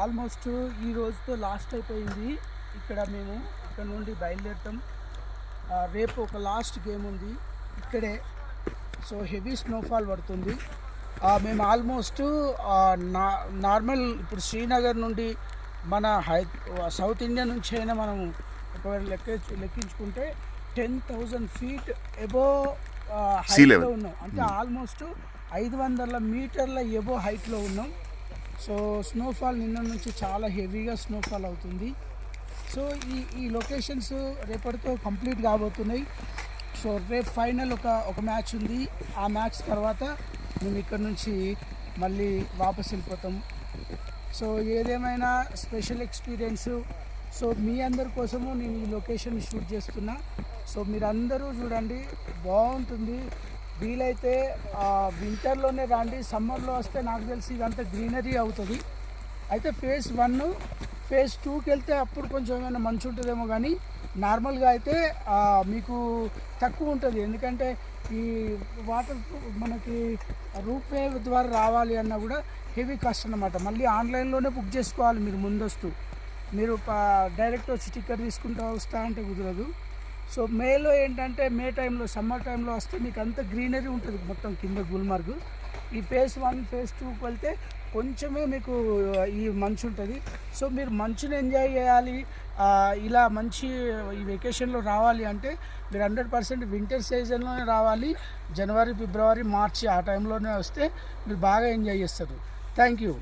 Almost ఈ రోజుతో last అయిపోయింది. ఇక్కడ మేము ఇక్కడ నుండి బయలుదేరటం. రేపు ఒక లాస్ట్ గేమ్ ఉంది. ఇక్కడే. సో హెవీ స్నోఫాల్ పడుతుంది. మేము ఆల్మోస్ట్ నా నార్మల్ ఇప్పుడు శ్రీనగర్ నుండి మన హై సౌత్ ఇండియా నుంచి అయినా మనం ఒకవేళ లెక్క లెక్కించుకుంటే టెన్ థౌజండ్ ఫీట్ ఎబో. హైట్లో ఉన్నాం. అంటే ఆల్మోస్ట్ ఐదు వందల మీటర్ల ఎబో హైట్లో ఉన్నాం. సో స్నోఫాల్ నిన్న నుంచి చాలా హెవీగా స్నోఫాల్ అవుతుంది. సో ఈ ఈ లొకేషన్స్ రేపటితో కంప్లీట్ కాబోతున్నాయి. సో రేపు ఫైనల్ ఒక ఒక మ్యాచ్ ఉంది. ఆ మ్యాచ్ తర్వాత మేము ఇక్కడ నుంచి మళ్ళీ వాపస్ వెళ్ళిపోతాం. సో ఏదేమైనా స్పెషల్ ఎక్స్పీరియన్స్ సో మీ అందరి కోసము నేను ఈ లొకేషన్ షూట్ చేస్తున్నా. సో మీరందరూ చూడండి బాగుంటుంది. వీలైతే వింటర్లోనే రండి. సమ్మర్లో వస్తే నాకు తెలిసి ఇదంతా గ్రీనరీ అవుతుంది. అయితే ఫేజ్ వన్ ఫేజ్ టూకి వెళ్తే అప్పుడు కొంచెం ఏమైనా మంచి ఉంటుందేమో కానీ నార్మల్గా అయితే మీకు తక్కువ ఉంటుంది. ఎందుకంటే ఈ వాటర్ మనకి రూపే ద్వారా రావాలి అన్నా కూడా హెవీ కాస్ట్ అనమాట మళ్ళీ ఆన్లైన్లోనే బుక్ చేసుకోవాలి మీరు ముందస్తు. మీరు డైరెక్ట్ వచ్చి టికెట్ తీసుకుంటూ వస్తా అంటే కుదరదు. సో మేలో ఏంటంటే మే టైంలో సమ్మర్ టైంలో వస్తే మీకు అంత గ్రీనరీ ఉంటుంది మొత్తం కింద గుల్మార్గ్. ఈ ఫేజ్ వన్ ఫేజ్ టూకి వెళ్తే కొంచెమే మీకు ఈ మంచు ఉంటుంది. సో మీరు మంచుని ఎంజాయ్ చేయాలి. ఇలా మంచి ఈ వెకేషన్లో రావాలి అంటే మీరు హండ్రెడ్ పర్సెంట్ వింటర్ సీజన్లోనే రావాలి. జనవరి ఫిబ్రవరి మార్చి ఆ టైంలోనే వస్తే మీరు బాగా ఎంజాయ్ చేస్తారు. Thank you.